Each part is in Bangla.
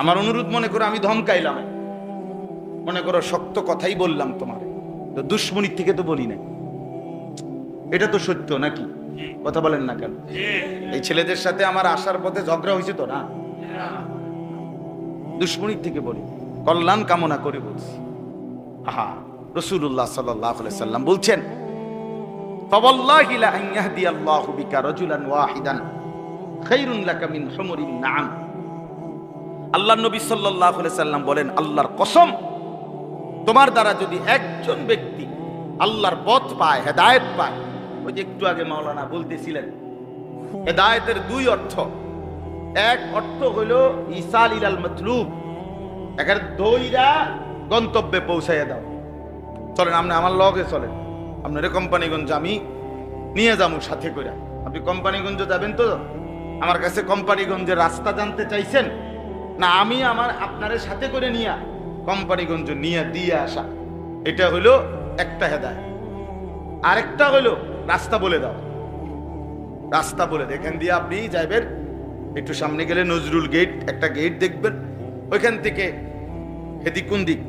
আমার অনুরোধ মনে করো, আমি ধমকাইলাম। মনে করো, শক্ত কথাই বললাম তোমার। তো দুশ্মনির থেকে তো বলি না এটা তো সত্য নাকি? কথা বলেন না কেন? এই ছেলেদের সাথে আমার আসার পথে ঝগড়া হয়েছে তো না? দুশ্মনির থেকে বলি। কল্যাণ কামনা করে বলছি। আহা রসুল্লাহ সাল্লাম বলছেন তবল্লাহ আল্লাহ বিকা রজুলান ওয়াহিদান খৈরুন লাকা নাম আল্লাহ নবী আলাইহি সাল্লাম বলেন, আল্লাহর কসম, তোমার দ্বারা যদি একজন ব্যক্তি আল্লাহর পথ পায়, হেদায়েত পায়, ওই যে একটু আগে মাওলানা বলতেছিলেন, হেদায়েতের দুই অর্থ। এক অর্থ হলো ইসাল ইলাল মতলুব, এখানে দইরা গন্তব্যে পৌঁছাইয়া দাও। চলেন, আপনি আমার লগে চলেন। আপনার কোম্পানিগঞ্জ, আমি নিয়ে যাব সাথে করে আপনি কোম্পানিগঞ্জ যাবেন তো? আমার কাছে কোম্পানিগঞ্জের রাস্তা জানতে চাইছেন? না, আমি আমার আপনার সাথে করে নিয়া কোম্পানিগঞ্জ নিয়ে দিয়ে আসা। এটা হলো একটা হেদায় আরেকটা হলো রাস্তা বলে দাও। রাস্তা বলে। এখান দিয়ে আপনি যাইবেন, একটু সামনে গেলে নজরুল গেট, একটা গেট দেখবেন। ওইখান থেকে হেদিক কোন দিক?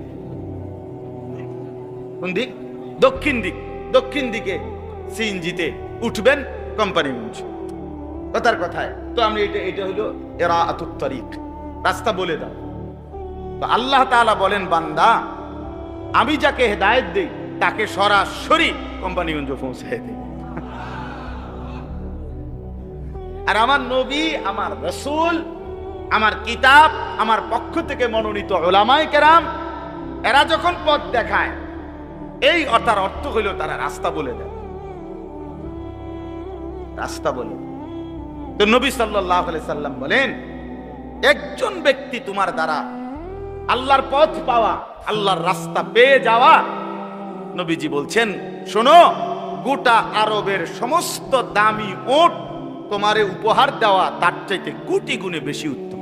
কোন দিক? দক্ষিণ দিক। দক্ষিণ দিকে সিএনজিতে উঠবেন কোম্পানিগঞ্জ। কথার কথায়। তো আমি এটা এটা হলো এরা আতুত্তরিক রাস্তা বলে দাও। তো আল্লাহ তাআলা বলেন, বান্দা, আমি যাকে হেদায়েত দিই, তাকে সরাসরি কোম্পানিগঞ্জ পৌঁছায় দেই আর আমার নবী, আমার রসুল, আমার কিতাব, আমার পক্ষ থেকে মনোনীত ওলামায় কেরাম, এরা যখন পথ দেখায়, এই অর্থার অর্থ হইল তারা রাস্তা বলে দেয়। রাস্তা বলে তো নবী সাল্লাহ সাল্লাম বলেন একজন ব্যক্তি তোমার দ্বারা আল্লাহর পথ পাওয়া, আল্লাহর রাস্তা পেয়ে যাওয়া, নবীজি বলছেন, শোনো, গোটা আরবের সমস্ত দামি ওট তোমারে উপহার দেওয়া তার চাইতে কোটি গুণে বেশি উত্তম।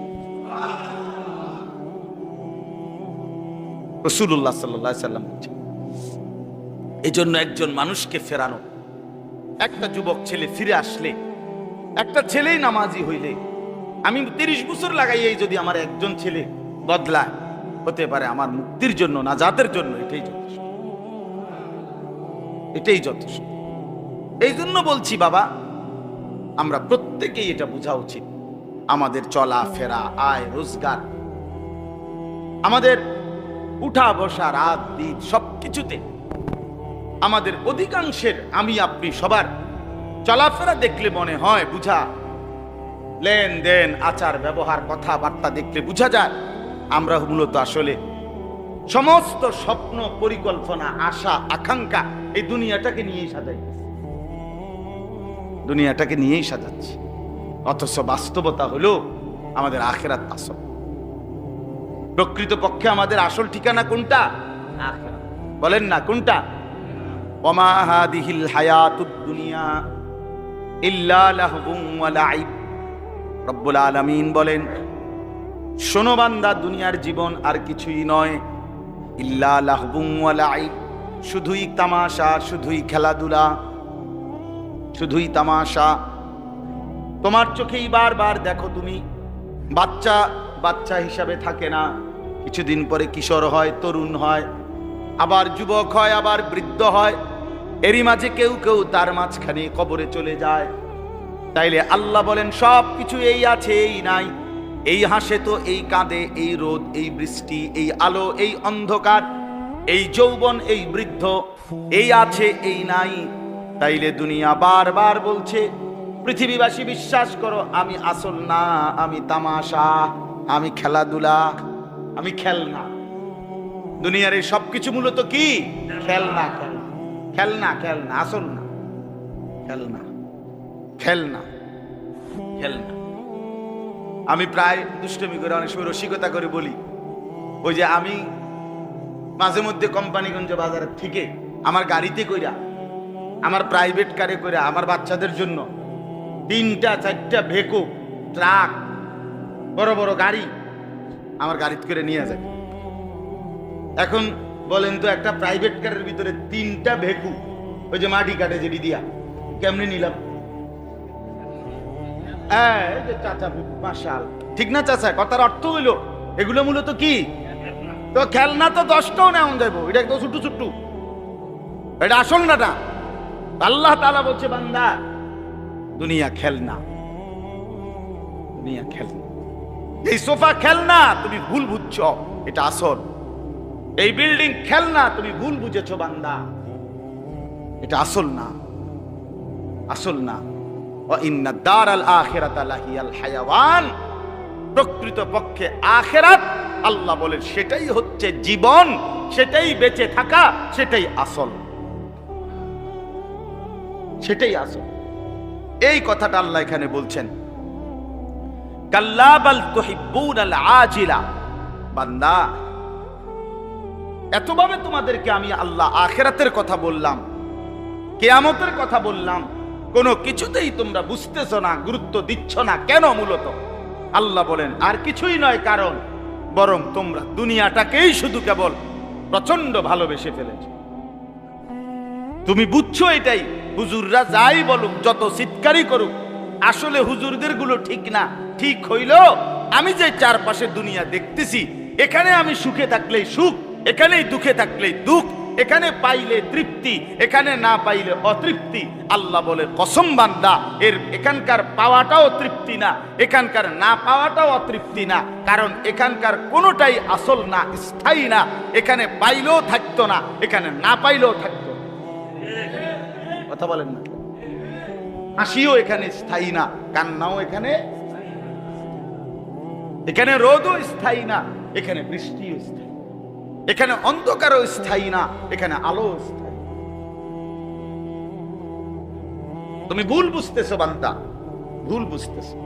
রসুল্লাহ সাল্লাহ সাল্লাম বলছেন এই জন্য একজন মানুষকে ফেরানো, একটা যুবক ছেলে ফিরে আসলে, একটা ছেলেই নামাজি হইলে আমি তিরিশ বছর লাগাইয়াই যদি আমার একজন ছেলে বদলায়, হতে পারে আমার মুক্তির জন্য না জাতের জন্য, এটাই যথেষ্ট। এটাই যথেষ্ট। এই জন্য বলছি, বাবা, আমরা প্রত্যেকেই এটা বোঝা উচিত। আমাদের চলা, ফেরা, আয়, রোজগার, আমাদের উঠা, বসা, রাত, দিন, সবকিছুতে আমাদের অধিকাংশের আমি, আপনি সবার চলাফেরা দেখলে মনে হয়, বুঝা লেনদেন, আচার, ব্যবহার, কথাবার্তা দেখলে বোঝা যায়, আমরা মূলত আসলে সমস্ত স্বপ্ন, পরিকল্পনা, আশা, আকাঙ্ক্ষা এই দুনিয়াটাকে নিয়েই সাজাইতেছি। দুনিয়াটাকে নিয়েই সাজাচ্ছি। অথচ বাস্তবতা হলো আমাদের আখেরাত আসল। প্রকৃত পক্ষে আমাদের আসল ঠিকানা কোনটা। বলেন না, কোনটা? অমাহাদিহিল হায়াতুদ দুনিয়া ইল্লা লাহবুম ওয়া লাইব। রব্বুল আলামিন বলেন, শোনো বান্দা, দুনিয়ার জীবন আর কিছুই নয়। ইল্লা লাহবুম ওয়া লাইব, শুধুই তামাশা, শুধুই খেলাধুলা, শুধুই তামাশা। তোমার চোখেই বারবার দেখো তুমি, বাচ্চা বাচ্চা হিসাবে থাকে না। কিছুদিন পরে কিশোর হয়, তরুণ হয়, আবার যুবক হয়, আবার বৃদ্ধ হয়। এরই মাঝে কেউ কেউ তার মাঝখানে কবরে চলে যায়। তাইলে আল্লাহ বলেন সব কিছু এই আছে, এই নাই। এই হাসে তো, এই কাঁদে, এই রোদ, এই বৃষ্টি, এই আলো, এই অন্ধকার, এই যৌবন, এই বৃদ্ধ, এই আছে, এই নাই। তাইলে দুনিয়া বারবার বলছে, পৃথিবীবাসী বিশ্বাস করো, আমি আসল না, আমি তামাশা, আমি খেলাধুলা, আমি খেলনা। দুনিয়ার এই সবকিছু মূলত কি? খেলনা খেলনা। খেলনা খেলনা, আসল না। খেলনা। খেলনা। খেলনা আমি প্রায় দুষ্টমি করে অনেক সময় রসিকতা করে বলি, ওই যে আমি মাঝে মধ্যে কোম্পানিগঞ্জ বাজারের থেকে আমার গাড়িতে কইরা, আমার প্রাইভেট কারে করে আমার বাচ্চাদের জন্য তিনটা, চারটা ভেকো, ট্রাক, বড় বড় গাড়ি আমার গাড়িতে করে নিয়ে যায়। এখন বলেন তো একটা প্রাইভেট কারের ভিতরে তিনটা ভেকু, ওই যে মাটি কাটে যেটি দিয়া, কেমনি নিলাম? যে ঠিক না চাচা? কথার অর্থ হইল, এগুলো মূলত কি? তো খেলনা তো দশটাও নেওয়া যাব এটা একদম ছুটু ছুটু এটা আসল না না আল্লাহ তালা বলছে, বান্দা, দুনিয়া খেলনা। দুনিয়া খেলনা। এই সোফা খেলনা তুমি ভুল বুঝছ, এটা আসল। এই বিল্ডিং খেলনা তুমি ভুল বুঝেছ, বান্দা। এটা আসল না। আসল না। ইন্না দারাল আখিরাত লাহিয়াল হায়াওয়ান। প্রকৃত পক্ষে আখেরাত, আল্লাহ বলেন, সেটাই হচ্ছে জীবন, সেটাই বেঁচে থাকা, সেটাই আসল। সেটাই আসল। এই কথাটা আল্লাহ এখানে বলছেন কাল্লাবাল তুহিব্বুনাল আজিলা। বান্দা, এতভাবে তোমাদেরকে আমি আল্লাহ আখেরাতের কথা বললাম, কেয়ামতের কথা বললাম কোনো কিছুতেই তোমরা বুঝতেছো না, গুরুত্ব দিচ্ছ না। কেন মূলত? আল্লাহ বলেন, আর কিছুই নয় কারণ, বরং তোমরা দুনিয়াটাকেই শুধু কেবল প্রচণ্ড ভালোবেসে ফেলেছ। তুমি বুঝছ এটাই, হুজুররা যাই বলুক, যত চিৎকারই করুক, আসলে হুজুরদেরগুলো ঠিক না, ঠিক হইল, আমি যে চারপাশে দুনিয়া দেখতেছি, এখানে আমি সুখে থাকলেই সুখ, এখানেই দুঃখে থাকলেই দুঃখ এখানে পাইলে তৃপ্তি, এখানে না পাইলে অতৃপ্তি। আল্লাহ বলে, কসম বান্দা, এর এখানকার পাওয়াটাও তৃপ্তি না, এখানকার না পাওয়াটাও অতৃপ্তি না, কারণ এখানকার কোনোটাই আসল না, স্থায়ী না, এখানে পাইলেও থাকতো না, এখানে না পাইলেও থাকতো কথা বলেন না। হাসিও এখানে স্থায়ী না, কান্নাও এখানে এখানে রোদও স্থায়ী না, এখানে বৃষ্টিও স্থায়ী এখানে অন্ধকারও স্থায়ী না, এখানে আলো স্থায়ী। তুমি ভুল বুঝতেছো, বান্দা, ভুল বুঝতেছো।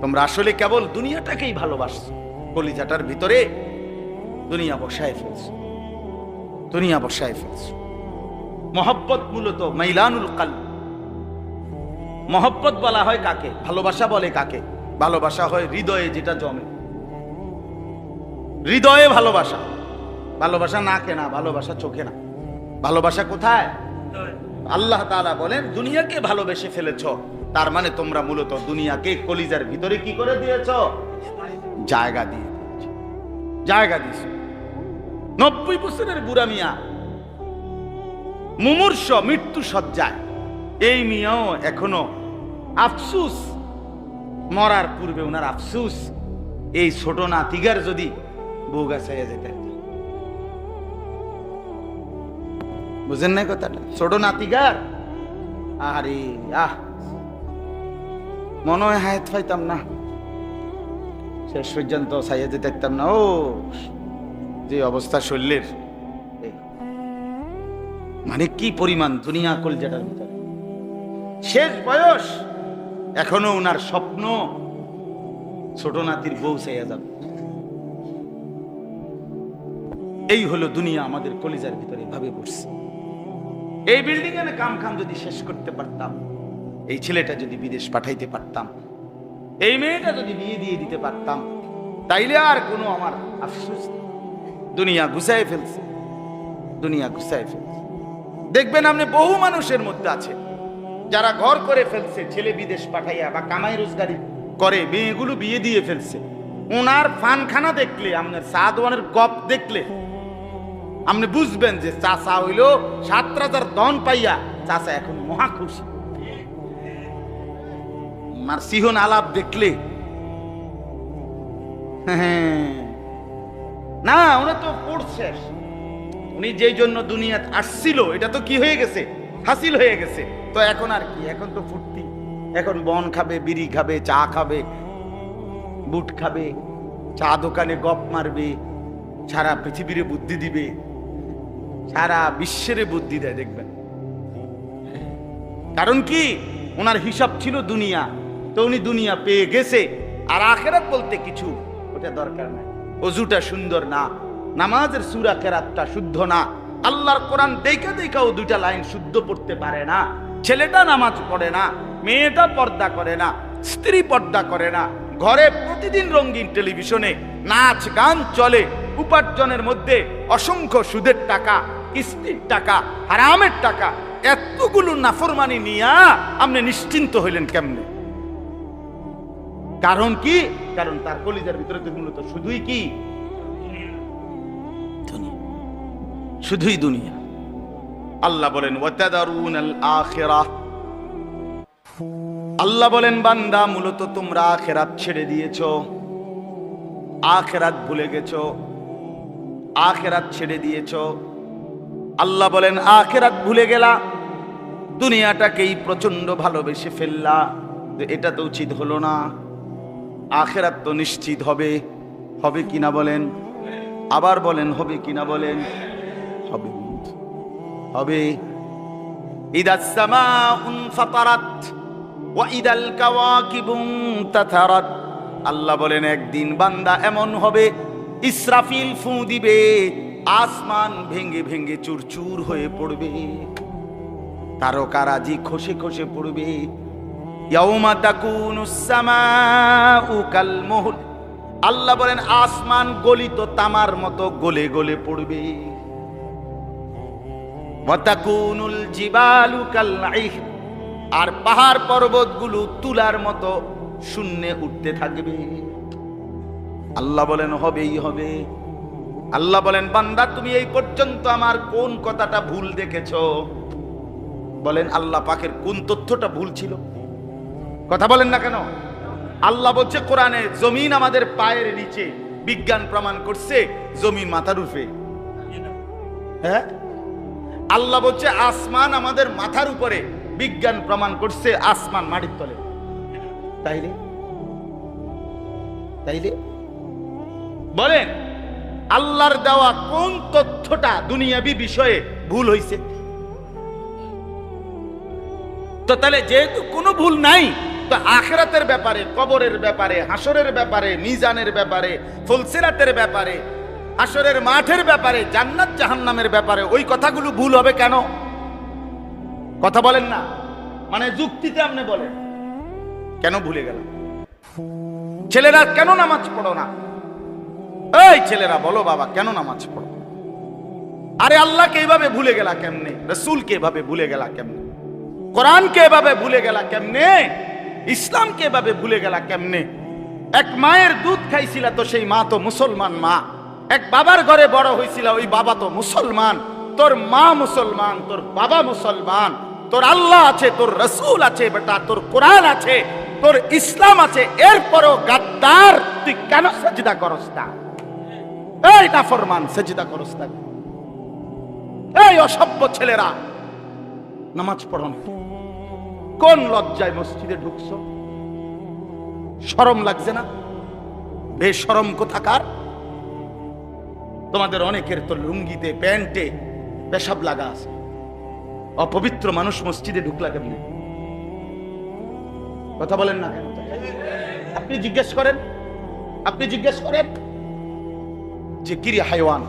তোমরা আসলে কেবল দুনিয়াটাকেই ভালোবাসছো, কলিজাটার ভিতরে দুনিয়া বসায় ফেলছো, দুনিয়া বসায় ফেলছো। মহব্বত মূলত মাইলানুল কাল মহব্বত বলা হয় কাকে? ভালোবাসা বলে কাকে? ভালোবাসা হয় হৃদয়ে যেটা জমে। হৃদয়ে ভালোবাসা। ভালোবাসা না কেনা, ভালোবাসা চোখে না। ভালোবাসা কোথায়? আল্লাহ তাআলা বলেন, দুনিয়াকে ভালোবেসে ফেলেছ। তার মানে তোমরা মূলত দুনিয়াকে কলিজার ভিতরে কি করে দিয়েছ? জায়গা দিয়ে। জায়গা দিয়েছ। নব্বই বছরের বুড়া মিয়া মুমূর্ষ মৃত্যু সজ্জায় এই মিয়াও এখনও আফসুস মরার পূর্বে ওনার আফসুস, এই ছোট নাতিগার যদি বউ গাছাইয়া যেতে বুঝেন না কথাটা? ছোট নাতিগার? আরে আহ! মনে হয় হায়াত পাইতাম না। শেষ পর্যন্ত সাইয়া যেতে দেখতাম না। ও, যে অবস্থা শরীরের। মানে কি পরিমাণ দুনিয়া কল যেটার ভিতরে। শেষ বয়স! এখনও উনার স্বপ্ন ছোট নাতির বউ চাইয়া যাবে। এই হলো দুনিয়া আমাদের কলিজার ভিতরে ভাবে পড়ছে। এই বিল্ডিং এর কাম খাম যদি শেষ করতে পারতাম, এই ছেলেটা যদি বিদেশ পাঠাইতে পারতাম, এই মেয়েটা যদি বিয়ে দিয়ে দিতে পারতাম, তাইলে আর কোনো আমার আফসোস। দুনিয়া ঘুষায় ফেলছে, দুনিয়া ঘুষায় ফেলছে। দেখবেন আপনি বহু মানুষের মধ্যে আছে যারা ঘর করে ফেলছে, ছেলে বিদেশ পাঠাইয়া বা কামাই রোজগারি করে, মেয়েগুলো বিয়ে দিয়ে ফেলছে। ওনার ফানখানা দেখলে, আপনার সাদওয়ানের গপ দেখলে, আপনি বুঝবেন যে চাচা হইল সাত রাজার দন পাইয়া, চাচা এখন মহা খুশি। আর সিহন আলাপ দেখলে হ্যাঁ। না, উনি তো পড়ছে। উনি যেই জন্য দুনিয়াত আসছিল, এটা তো কি হয়ে গেছে? হাসিল হয়ে গেছে। তো এখন আর কি? এখন তো ফুর্তি। এখন বন খাবে, বিড়ি খাবে, চা খাবে, বুট খাবে, চা দোকানে গপ মারবে, সারা পৃথিবীরে বুদ্ধি দিবে, সারা বিশ্বের বুদ্ধি দেয়, দেখবেন। কারণ কি? ওনার হিসাব ছিল দুনিয়া। তো উনি দুনিয়া পেয়ে গেছে। আর আখেরাত বলতে কিছু ওটা দরকার নাই। অজুটা সুন্দর না। নামাজের সুরা কেরাতটা শুদ্ধ না। আল্লাহর কোরআন দেখা দেখাও দুইটা লাইন শুদ্ধ পড়তে পারে না। ছেলেটা নামাজ পড়ে না, মেয়েটা পর্দা করে না, স্ত্রী পর্দা করে না। ঘরে প্রতিদিন রঙিন টেলিভিশনে নাচ গান চলে, উপার্জনের মধ্যে অসংখ্য সুদের টাকা, কিস্তির টাকা, হারামের টাকা, এতগুলো নাফরমানি নিয়া আপনি নিশ্চিন্ত হইলেন কেমনে? কারণ কি? কারণ তার কলিজার ভিতরে তো মূলত শুধুই কি? শুধুই দুনিয়া। আল্লাহ বলেন আল্লাহ বলেন, বান্দা, মূলত তোমরা আখেরাত ছেড়ে দিয়েছ। আখেরাত ভুলে গেছো। আখেরাত ছেড়ে দিয়েছ। আল্লাহ বলেন, আখেরাত ভুলে গেলা। দুনিয়াটাকেই প্রচণ্ড ভালোবেসে ফেললা। এটা তো উচিত হলো না। আখেরাত তো নিশ্চিত হবে। হবে কিনা বলেন? আবার বলেন, হবে কিনা বলেন? বন্ধু। হবে। ইদাস সামাউন ফাতারাত, ওয়া ইদাল কাওয়াকিবুন তাতারাত। আল্লাহ বলেন, একদিন বান্দা এমন হবে, ইসরাফিল ফু দিবে, আসমান ভেঙ্গে ভেঙ্গে চুরচুর হয়ে পড়বে। তারকারাজি খসে খসে পড়বে। আল্লাহ বলেন, আসমান গলিত তামার মতো গলে গলে পড়বে। ওয়াতাকুনুল জিবালু কাল আর পাহাড় পর্বতগুলো তুলার মতো শূন্যে উঠতে থাকবে। আল্লাহ বলেন, হবেই হবে। আল্লাহ বলেন, বান্দা, তুমি এই পর্যন্ত আমার কোন কথাটা ভুল দেখেছ? বলেন, আল্লাহ পাকের কোন তথ্যটা ভুল ছিল? কথা বলেন না কেন? আল্লাহ বলছে, কোরআনে জমিন আমাদের পায়ের নিচে, বিজ্ঞান প্রমাণ করছে, জমিন মাথার উপরে। হ্যাঁ? আল্লাহ বলছে, আসমান আমাদের মাথার উপরে। বিজ্ঞান প্রমাণ করছে আসমান মাটির তলে। তাইলে? তাইলে? বলেন, আল্লাহর দেওয়া কোন তথ্যটা দুনিয়াবি বিষয়ে ভুল হইছে? তো তাহলে যেহেতু কোনো ভুল নাই, তো আখেরাতের ব্যাপারে, কবরের ব্যাপারে হাসরের ব্যাপারে, মিজানের ব্যাপারে ফুলসিরাতের ব্যাপারে হাসরের মাঠের ব্যাপারে, জান্নাত জাহান্নামের ব্যাপারে, ওই কথাগুলো ভুল হবে কেন? কথা বলেন না। মানে যুক্তিতে আপনি বলেন। কেন ভুলে গেল ছেলেরা কেন নামাজ পড়ো না? এই ছেলেরা, বলো বাবা, কেন নামাজ পড়ো? আরে আল্লাহকে এইভাবে ভুলে গেলা কেমনে? রসুলকে এভাবে ভুলে গেলা কেমনে? কোরআনকে এভাবে ভুলে গেলা কেমনে? ইসলামকে এভাবে ভুলে গেলা কেমনে? এক মায়ের দুধ খাইছিল তো সেই মা তো মুসলমান মা। এক বাবার ঘরে বড় হয়েছিল, ওই বাবা তো মুসলমান। তোর মা মুসলমান, তোর বাবা মুসলমান, তোর আল্লাহ আছে, তোর রসুল আছে, বেটা, তোর কোরআন আছে, তোর ইসলাম আছে। এরপরও গাদ্দার, তুই কেন সেজদা করস না? এই নাফরমান, সেজদা করস না এই অসভ্য ছেলেরা, নামাজ পড়ো না। কোন লজ্জায় মসজিদে ঢুকছো? শরম লাগছে না? বেশরম কোথাকার? তোমাদের অনেকের তো লুঙ্গিতে, প্যান্টে পেশাব লাগা আছে। অপবিত্র মানুষ মসজিদে ঢুকলা কেমনি? কথা বলেন না কেন? আপনি জিজ্ঞেস করেন? আপনি জিজ্ঞেস করেন? যে কিরি হাইওয়ান?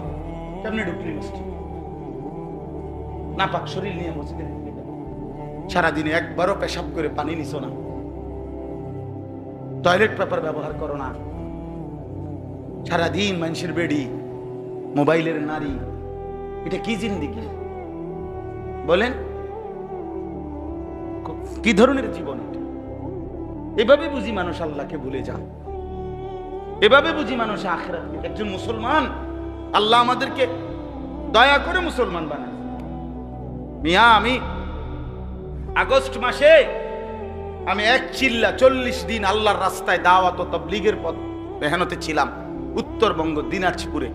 কেমনি ঢুকলি মসজিদ? না পাক শরীর নিয়ে মসজিদে সারাদিনে একবারও পেশাব করে পানি নিছো না? টয়লেট পেপার ব্যবহার করো না? সারাদিন মানুষের বেডি মোবাইলের নারী, এটা কি জিন্দিগি? বলেন, কি ধরনের জীবন এটা? এভাবে বুঝি মানুষ আল্লাহকে ভুলে যায়। এভাবে বুঝি মানুষ আখেরাত একজন মুসলমান, আল্লাহ আমাদেরকে দয়া করে মুসলমান বানায়। মিয়া, আমি আগস্ট মাসে আমি এক চিল্লা চল্লিশ দিন আল্লাহর রাস্তায় দাওয়াত তবলিগের পথ মেহনতে ছিলাম উত্তরবঙ্গ, দিনাজপুরে।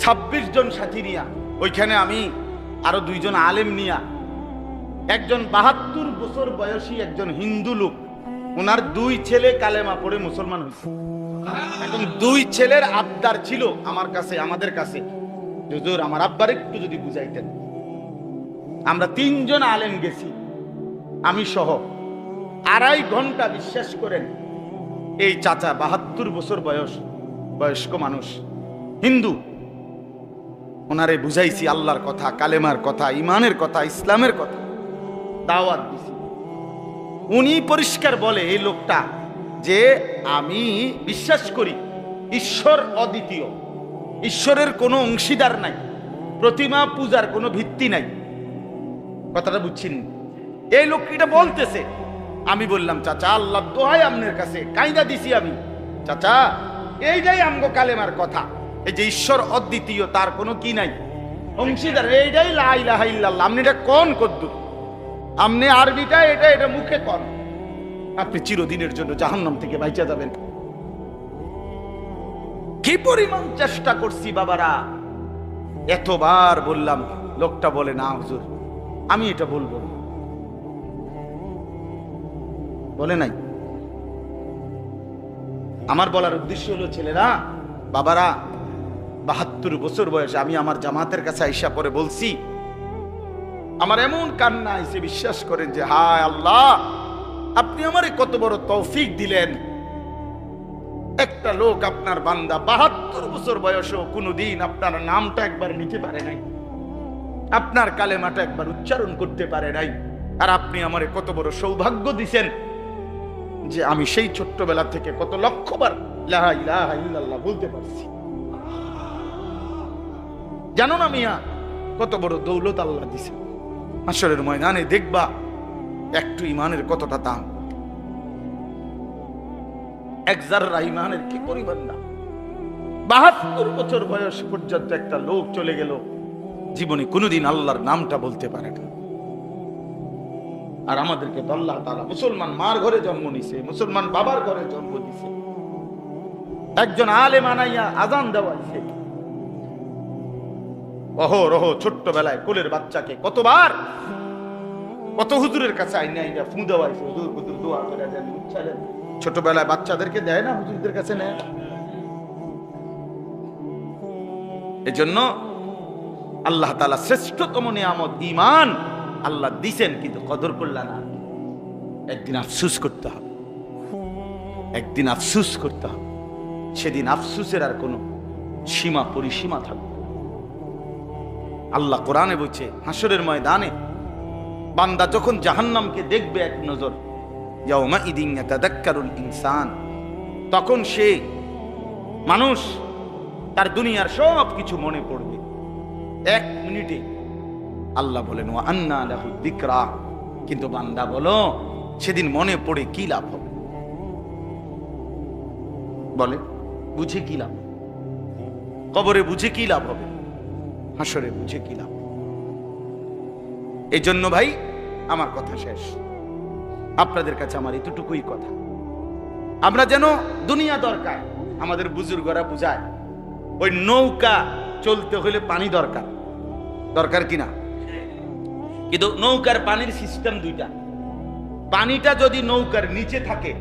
ছাব্বিশ জন সাথী নিয়া, ওইখানে আমি আরও দুইজন আলেম নিয়া, একজন বাহাত্তর বছর বয়সী একজন হিন্দু লোক, ওনার দুই ছেলে কালেমা পড়ে মুসলমান হয়েছে। এখন দুই ছেলের আবদার ছিল আমার কাছে, আমাদের কাছে। আমার আব্বার একটু যদি বুঝাইতেন। আমরা তিনজন আলেম গেছি, আমি সহ। আড়াই ঘণ্টা বিশ্বাস করেন, এই চাচা বাহাত্তর বছর বয়স, বয়স্ক মানুষ, হিন্দু। ওনারে বুঝাইছি আল্লাহর কথা, কালেমার কথা ইমানের কথা, ইসলামের কথা। দাওয়াত দিছি। উনি পরিষ্কার বলে, এই লোকটা যে আমি বিশ্বাস করি, ঈশ্বর অদ্বিতীয়। ঈশ্বরের কোনো অংশীদার নাই, প্রতিমা পূজার কোনো ভিত্তি নাই। কথাটা বুঝছেন? এই লোক এটা বলতেছে। আমি বললাম, চাচা আল্লাহ দোহাই আপনার কাছে। কাইদা দিছি আমি। চাচা, এইটাই আমগো কালেমার কথা। এই যে ঈশ্বর অদ্বিতীয়, তার কোনো কি নাই? অংশীদার, এইটাই লা ইলাহা ইল্লাল্লাহ। আপনি এটা কোন কদ্দু? আপনি আরবিটা, এটা এটা মুখে কন? আপনি চিরদিনের জন্য জাহান্নাম থেকে বাইচা যাবেন। কি পরিমাণ চেষ্টা করছি বাবারা? এতবার বললাম, লোকটা বলে, না হুজুর, আমি এটা বলব বলে নাই। আমার বলার উদ্দেশ্য হলো, ছেলেরা, বাবারা বাহাত্তর বছর বয়সে আমি আমার জামাতের কাছে আইসা পরে বলছি, আমার এমন কান্না এসে বিশ্বাস করেন যে, হায় আল্লাহ, আপনি আমারে কত বড় তৌফিক দিলেন। একটা লোক আপনার বান্দা, বাহাত্তর বছর বয়সেও কোনোদিন আপনার নামটা একবার নিতে পারে নাই। আপনার কালেমাটা একবার উচ্চারণ করতে পারে নাই। আর আপনি আমারে কত বড় সৌভাগ্য দিছেন যে, আমি সেই ছোট্টবেলা থেকে কত লক্ষবার লা ইলাহা বলতে পারছি। জানো না মিয়া, কত বড় দৌলত আল্লাহ দিছে। আসরের ময়দানে দেখবা একটু ইমানের কতটা দাম। এক জাররা ইমানের কি পরিমাণ দাম বাহাত্তর বছর বয়স পর্যন্ত একটা লোক চলে গেল। জীবনে কোনোদিন আল্লাহর নামটা বলতে পারে না। আর আমাদেরকে আল্লাহ তারা মুসলমান মার ঘরে জন্ম নিছে, মুসলমান বাবার ঘরে জন্ম দিছে। একজন আলে মানাইয়া আজান দেওয়াইছে। অহ রহ ছোট্টবেলায় কোলের বাচ্চাকে কতবার? কত হুজুরের কাছে আইনে আইনা ফু দেওয়াইছে হুজুর হুজুর দোয়া করে দেন ছোটবেলায় বাচ্চাদেরকে দেয় না, হুজুরদের কাছে নেয় এজন্য আল্লাহ তালা শ্রেষ্ঠতম নিয়ামত ইমান আল্লাহ দিছেন কিন্তু কদর করলা না। একদিন আফসুস করতে হবে। একদিন আফসুস করতে হবে। সেদিন আফসুসের আর কোনো সীমা, পরিসীমা থাকবে। আল্লাহ কোরআনে বলছে হাসরের ময়দানে বান্দা যখন জাহান্নামকে দেখবে এক নজর ইয়াউমা ইদিন ইয়াতাদাক্কারুল ইনসান, তখন সে মানুষ তার দুনিয়ার সব কিছু মনে পড়বে। এক মিনিটে আল্লাহ বলেন ও আন্না দিকরা কিন্তু বান্দা বলো, সেদিন মনে পড়ে কি লাভ হবে? বলে, বুঝে কি লাভ কবরে বুঝে কি লাভ হবে? হাসরে বুঝে কি লাভ এই জন্য ভাই, আমার কথা শেষ। আপনাদের কাছে আমার এতটুকুই কথা। আমরা যেন দুনিয়া দরকার, আমাদের বুজুর্গরা বুঝায়, ওই নৌকা চলতে হলে পানি দরকার। দরকার কিনা কিন্তু নৌকার পানির সিস্টেম দুইটা। পানিটা যদি নৌকার নিচে থাকে,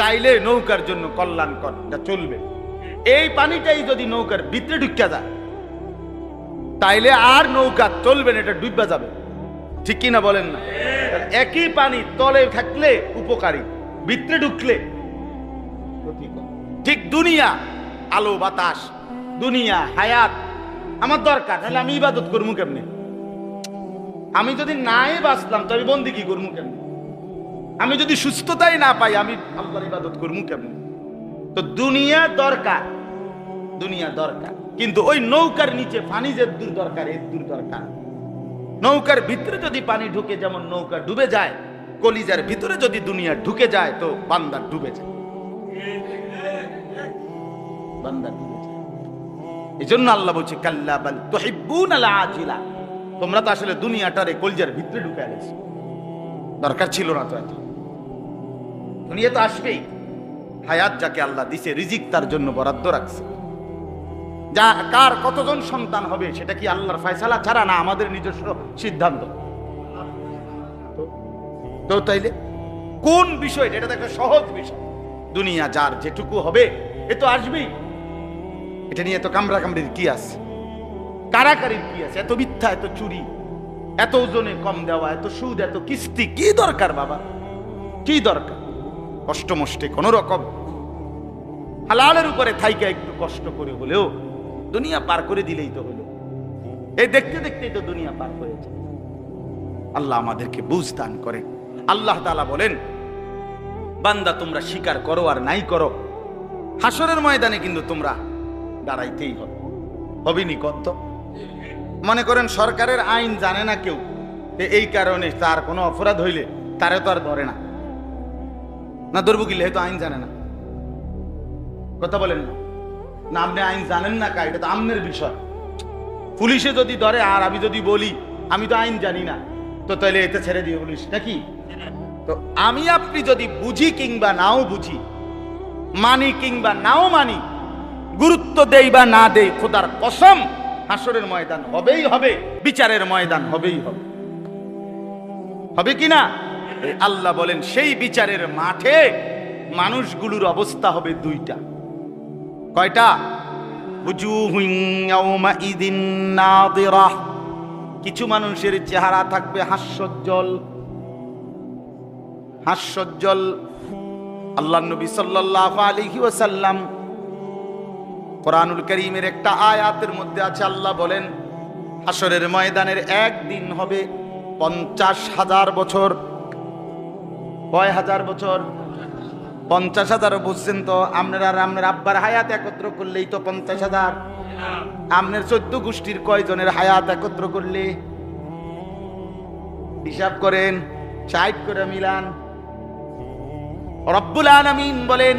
তাইলে নৌকার জন্য কল্যাণকর, এটা চলবে। এই পানিটাই যদি নৌকার ভিতরে ঢুকা যায় তাইলে আর নৌকা চলবে না, এটা ডুববা যাবে। ঠিক কিনা বলেন না? একই পানি তলে থাকলে উপকারী, ভিতরে ঢুকলে ঠিক দুনিয়া, আলো, বাতাস, দুনিয়া, হায়াত, আমার দরকার, তাহলে আমি ইবাদত করব কেমনে? আমি যদি নাই বাঁচলাম, তো আমি বন্দি কি করব কেমনে? আমি যদি সুস্থতাই না পাই, আমি আল্লাহর ইবাদত করব কেমনে? তো দুনিয়া দরকার দুনিয়া দরকার। কিন্তু ওই নৌকার নিচে পানি যে দূর দরকার, এর দূর দরকার। নৌকার ভিতরে যদি পানি ঢুকে, যেমন নৌকা ডুবে যায়, কলিজার ভিতরে যদি দুনিয়া ঢুকে যায়, তো বান্দার ডুবে যায়। বান্দা ডুবে যায়। এই জন্য আল্লাহ বলছে, কাল্লা বাল তুহিব্বুন আল আজিলা তোমরা তো আসলে দুনিয়াটারে কলজার ভিতরে ঢুকে গেছো দরকার ছিল না তো এত। দুনিয়া তো আসবেই। হায়াত যাকে আল্লাহ দিছে, রিজিক তার জন্য বরাদ্দ রাখছে। যা, কার কতজন সন্তান হবে, সেটা কি আল্লাহর ফয়সালা ছাড়া না আমাদের নিজস্ব সিদ্ধান্ত? তো- তাইলে কোন বিষয়, এটা একটা সহজ বিষয়। দুনিয়া যার যেটুকু হবে, এ তো আসবেই। এটা নিয়ে এত কামড়া কামড়ির কি আছে? কারাকারির কি আছে? এত মিথ্যা, এত চুরি, এত ওজনে কম দেওয়া, এত সুদ, এত কিস্তি, কি দরকার বাবা? কি দরকার? কষ্ট মষ্টে কোনো রকম হালালের উপরে থাইকা একটু কষ্ট করে হলেও দুনিয়া পার করে দিলেই তো হলো। এই দেখতে দেখতেই তো দুনিয়া পার হয়েছে। আল্লাহ আমাদেরকে বুঝ দান করে। আল্লাহ তাআলা বলেন, বান্দা তোমরা স্বীকার করো আর নাই করো। হাসরের ময়দানে কিন্তু তোমরা দাঁড়াইতেই হবে। হবিনি কত মনে করেন সরকারের আইন জানে না কেউ এই কারণে তার কোনো অপরাধ হইলে তারে তো আর ধরে না। না ধরবো তো আইন জানে না। কথা বলেন না। না আপনি আইন জানেন না কা, এটা তো আমনের বিষয়। পুলিশে যদি ধরে, আর আমি যদি বলি, আমি তো আইন জানি না। তো তাহলে এতে ছেড়ে দিয়ে পুলিশ, নাকি? তো আমি আপনি যদি বুঝি কিংবা নাও বুঝি, মানি কিংবা নাও মানি, গুরুত্ব দেই বা না দেই, খোদার কসম, হাসরের ময়দান হবেই হবে, বিচারের ময়দান হবেই হবে। হবে কি না? আল্লাহ বলেন, সেই বিচারের মাঠে মানুষগুলোর অবস্থা হবে দুইটা। কয়টা। কিছু মানুষের চেহারা থাকবে হাস্যোজ্জ্বল। হাস্যোজ্জ্বল। আল্লাহ নবী সাল্লাল্লাহু আলাইহি ওয়াসাল্লাম কোরআনুল করিমের একটা আয়াতের মধ্যে আছে, আল্লাহ বলেন হাসরের ময়দানের একদিন হবে পঞ্চাশ হাজার বছর। কয় হাজার বছর? পঞ্চাশ হাজার বুঝছেন তো? আপনার আর আপনার আব্বার হায়াত একত্র করলেই তো পঞ্চাশ হাজার। আপনার চোদ্দ গোষ্ঠীর কয়জনের হায়াত একত্র করলে? হিসাব করেন, ষাট করে মিলান। রব্বুল আলামিন বলেন,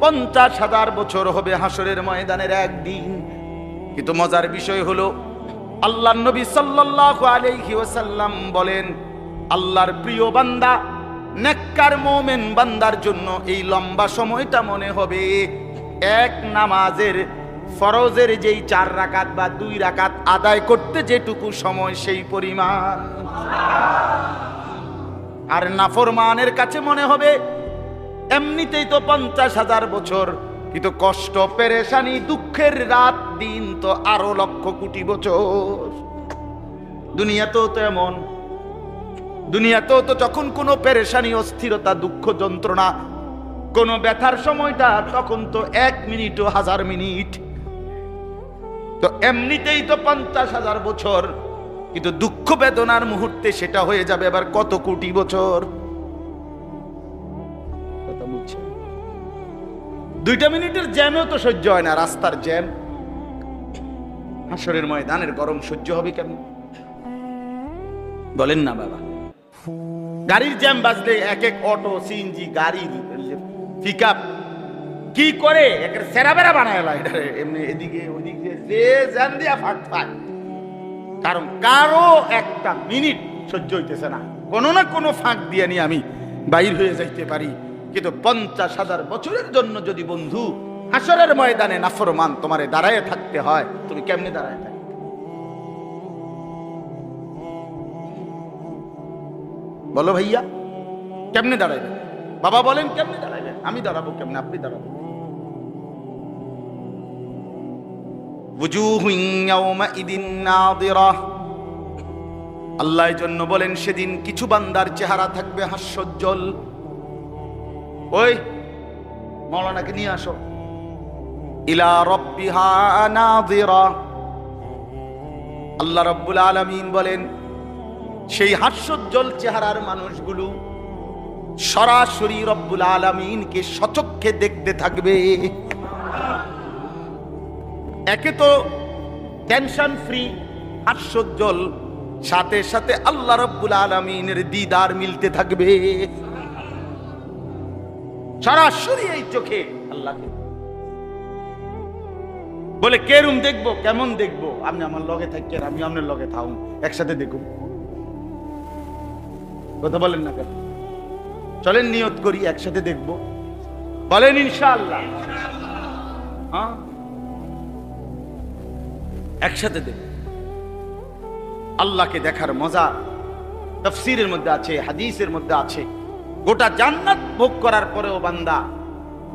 পঞ্চাশ হাজার বছর হবে হাসরের ময়দানের একদিন। কিন্তু মজার বিষয় হলো আল্লাহ নবী সাল্লাল্লাহু আলাইহি ওয়াসাল্লাম বলেন, আল্লাহর প্রিয় বান্দা নেককার মোমেন বান্দার জন্য এই লম্বা সময়টা মনে হবে। এক নামাজের ফরজের যেই চার রাকাত বা দুই রাকাত আদায় করতে যেটুকু সময়, সেই পরিমাণ। আর নাফরমানের কাছে মনে হবে, এমনিতেই তো পঞ্চাশ হাজার বছর, কিন্তু কষ্ট, পেরেশানি, দুঃখের রাত, দিন তো আরও লক্ষ কোটি বছর। দুনিয়াতেও তো এমন দুনিয়াতেও তো যখন কোনো পেরেশানি, অস্থিরতা, দুঃখ, যন্ত্রণা, কোনো ব্যথার সময়টা, তখন তো এক মিনিট ও হাজার মিনিট। তো এমনিতেই তো পঞ্চাশ হাজার বছর, কিন্তু দুঃখ বেদনার মুহূর্তে সেটা হয়ে যাবে এবার কত কোটি বছর? দুইটা মিনিটের জ্যামেও তো সহ্য হয় না, রাস্তার জ্যাম। হাসরের ময়দানের গরম সহ্য হবে কেমন? বলেন না বাবা। গাড়ির জ্যাম বাজলে এক এক অটো সিএনজি গাড়ি পিক আপ কি করে? একের সেরা বেড়া বানায় এটা এমনি এদিকে, ওদিকে, যে জ্যাম দিয়া ফাঁক ফাঁক কারণ কারও একটা মিনিট সহ্য হইতেছে না। কোনো না কোনো ফাঁক দিয়ে নিয়ে আমি বাইর হয়ে যাইতে পারি। কিন্তু পঞ্চাশ হাজার বছরের জন্য যদি বন্ধু, হাসরের ময়দানে নাফরমান তোমারে দাঁড়ায় থাকতে হয়, তুমি কেমনে দাঁড়ায় থাকবে? বলো ভাইয়া। কেমনে দাঁড়াইবেন বাবা বলেন কেমনে দাঁড়াইবেন আমি দাঁড়াবো কেমনে? আপনি দাঁড়াবো আল্লাহ জন্য বলেন, সেদিন কিছু বান্দার চেহারা থাকবে হাস্যজ্জ্বল। ওই, মৌলানাকে নিয়ে আসো। ইলা রব্বিহা আল্লাহ রব্বুল আলমিন বলেন সেই হাস্যোজ্জ্বল চেহারার মানুষগুলো সরাসরি রব্বুল আলামিনকে সচক্ষে দেখতে থাকবে। একে তো টেনশন ফ্রি হাস্যোজ্জ্বল, সাথে সাথে আল্লাহ রব্বুল আলমিনের দিদার মিলতে থাকবে। সরাসরি এই চোখে আল্লাহকে। বলে, কে রুম দেখব? কেমন দেখব? আপনি আমার লগে থাকেন আমি আপনার লগে থাকুন, একসাথে দেখুন। কথা বলেন না কেন? চলেন, নিয়ত করি, একসাথে দেখব। বলেন, ইনশাআল্লাহ। হ্যাঁ? একসাথে দেখ আল্লাহকে দেখার মজা তফসিরের মধ্যে আছে, হাদিসের মধ্যে আছে। গোটা জান্নাত ভোগ করার পরেও বান্দা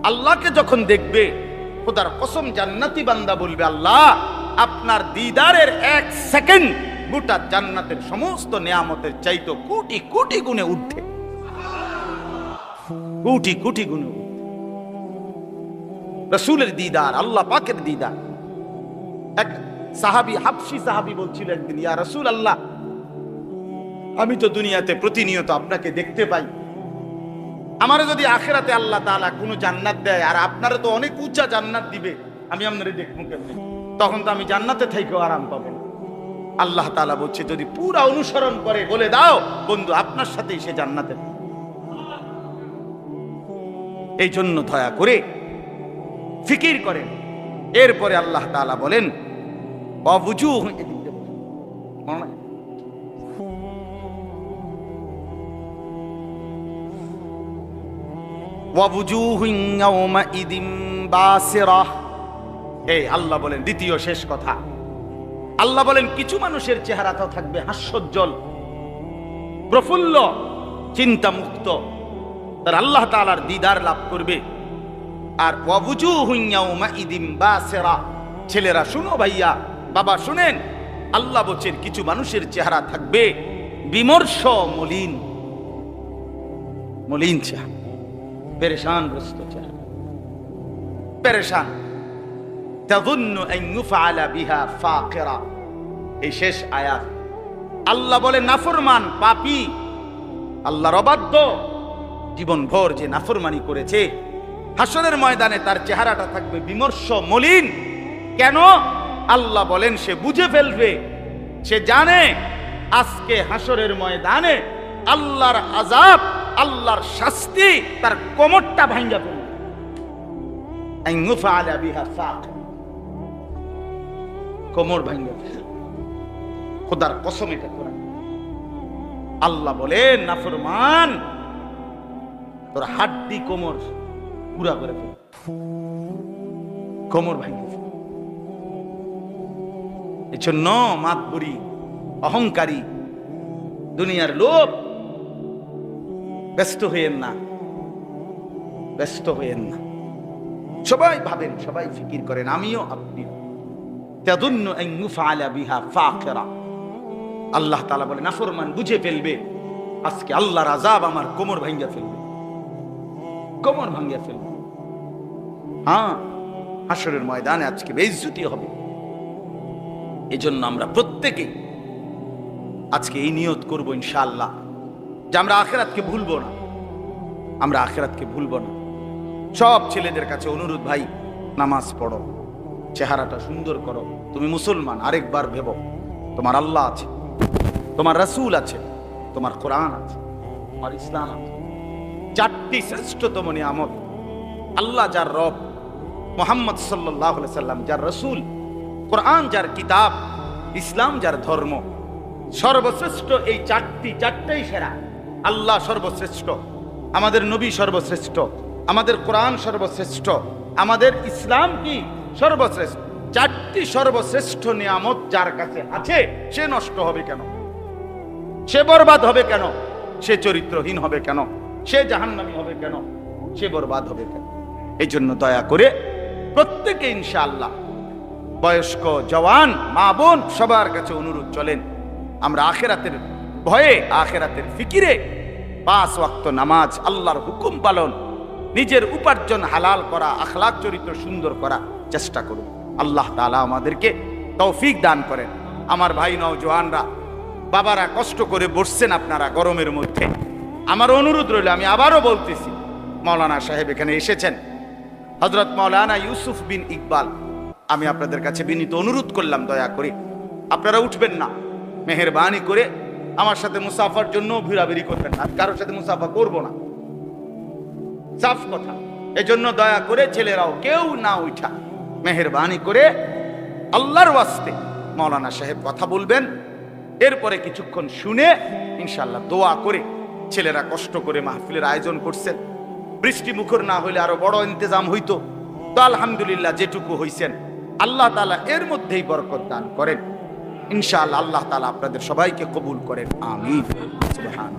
আল্লাহকে যখন দেখবে, খোদার কসম জান্নাতি বান্দা বলবে, আল্লাহ, আপনার দিদারের এক সেকেন্ড গোটা জান্নাতের সমস্ত নিয়ামতের চাইতো কোটি কোটি গুণে উঠে কোটি কোটি গুণে রসুলের দিদার, আল্লাহ পাকের দিদার। এক সাহাবি, হাফসি সাহাবি বলছিল একদিন ইয়া রসুল আল্লাহ আমি তো দুনিয়াতে প্রতিনিয়ত আপনাকে দেখতে পাই। আমার যদি আখেরাতে আল্লাহ তালা কোনো জান্নাত দেয়, আর আপনারা তো অনেক উঁচা জান্নাত দিবে, আমি আপনারে দেখব কেমনে? তখন তো আমি জান্নাতে থেকেও আরাম পাবো। আল্লাহ তাআলা বলছে, যদি পুরা অনুসরণ করে, বলে দাও, বন্ধু, আপনার সাথেই সে জান্নাতে এই জন্য দয়া করে ফিকির করেন। এরপরে আল্লাহ তাআলা বলেন অবুজু এই আল্লাহ বলেন, দ্বিতীয় শেষ কথা। আল্লাহ বলেন, কিছু মানুষের চেহারাটাও থাকবে হাস্যোজ্জ্বল, প্রফুল্ল চিন্তা মুক্ত তার আল্লাহ তাআলার দিদার লাভ করবে। আর ওয়াবুজু হুইয়াউমা ইদিম বাসেরা। ছেলেরা শুনো ভাইয়া, বাবা শুনেন, আল্লাহ বলছেন, কিছু মানুষের চেহারা থাকবে বিমর্ষ, মলিন। মলিন চেহারা, পেরেশানগ্রস্ত চেহারা। পেরেশান। এই শেষ আয়াত। আল্লাহ বলে, নাফরমান, পাপী। আল্লাহর অবাধ্য। জীবন ভর যে নাফরমানি করেছে, হাসরের ময়দানে তার চেহারাটা থাকবে বিমর্ষ, মলিন। কেন? আল্লাহ বলেন, সে বুঝে ফেলবে। সে জানে, আজকে হাসরের ময়দানে আল্লাহর আজাব আল্লাহর শাস্তি তার কোমরটা ভাঙ্গা ফেলবে কোমর ভাঙ্গে খোদার কসম এটা করা। আল্লাহ বলেন নাফরমান তোর হাড্ডি কোমর পুরা করে ফেল। কোমর ভাঙ্গে ফেল। এই জন্য মাতবুরি অহংকারী, দুনিয়ার লোক ব্যস্ত হইয়েন না। ব্যস্ত হইয়েন না। সবাই ভাবেন, সবাই ফিকির করেন, আমিও আপনিও। আল্লাহ বলে নাফরমান, বুঝে ফেলবে। আজকে আল্লাহর আযাব আমার কোমর ভাঙ্গা ফেলবে। কোমর ফেলবে। হ্যাঁ হাসরের ময়দানে আজকে হবে। এজন্য আমরা প্রত্যেকেই আজকে এই নিয়ত করব ইনশাআল্লাহ, যে আমরা আখেরাতকে ভুলবো না। আমরা আখেরাতকে ভুলবো না। সব ছেলেদের কাছে অনুরোধ, ভাই, নামাজ পড়ো। চেহারাটা সুন্দর করো। তুমি মুসলমান, আরেকবার ভেবো। তোমার আল্লাহ আছে, তোমার রাসূল আছে, তোমার কোরআন আছে, তোমার ইসলাম আছে। চারটি শ্রেষ্ঠতম নিয়ামত। আল্লাহ যার রব, মোহাম্মদ সাল্লাহ সাল্লাম যার রসুল, কোরআন যার কিতাব, ইসলাম যার ধর্ম। সর্বশ্রেষ্ঠ এই চারটি, চারটাই সেরা। আল্লাহ সর্বশ্রেষ্ঠ, আমাদের নবী সর্বশ্রেষ্ঠ, আমাদের কোরআন সর্বশ্রেষ্ঠ, আমাদের ইসলাম কি? সর্বশ্রেষ্ঠ, চারটি সর্বশ্রেষ্ঠ নিয়ামত যার কাছে আছে, সে নষ্ট হবে কেন? সে বরবাদ হবে কেন? সে চরিত্রহীন হবে কেন? সে জাহান্নামী হবে কেন? সে বরবাদ হবে কেন? এই জন্য দয়া করে প্রত্যেকে ইনশাআল্লাহ, বয়স্ক, জওয়ান, মা বোন, সবার কাছে অনুরোধ, চলেন। আমরা আখেরাতের ভয়ে, আখেরাতের ফিকিরে পাঁচ ওয়াক্ত নামাজ, আল্লাহর হুকুম পালন, নিজের উপার্জন হালাল করা আখলাক চরিত্র সুন্দর করা চেষ্টা করুন। আল্লাহ তালা আমাদেরকে তৌফিক দান করেন। আমার ভাই নওজোয়ানরা, বাবারা কষ্ট করে বসছেন আপনারা গরমের মধ্যে। আমার অনুরোধ রইল, আমি আবারও বলতেছি, মৌলানা সাহেব এখানে এসেছেন। হজরত মৌলানা ইউসুফ বিন ইকবাল, আমি আপনাদের কাছে বিনীত অনুরোধ করলাম, দয়া করে। আপনারা উঠবেন না, মেহরবানি করে আমার সাথে মুসাফার জন্য ভিড়াভিড়ি করবেন না কারোর সাথে মুসাফা করব না। সাফ কথা, এজন্য দয়া করে ছেলেরাও কেউ না উঠা। মেহরবানি করে আল্লাহর ওয়াস্তে মৌলানা সাহেব কথা বলবেন। এরপরে কিছুক্ষণ শুনে ইনশাল্লাহ দোয়া করে ছেলেরা কষ্ট করে মাহফিলের আয়োজন করছেন। বৃষ্টি মুখর না হইলে আরও বড় ইন্তজাম হইতো। তো আলহামদুলিল্লাহ যেটুকু হইছেন, আল্লাহ তালা এর মধ্যেই বরকত দান করেন। ইনশাআল্লাহ আল্লাহ তালা আপনাদের সবাইকে কবুল করেন। সুবহান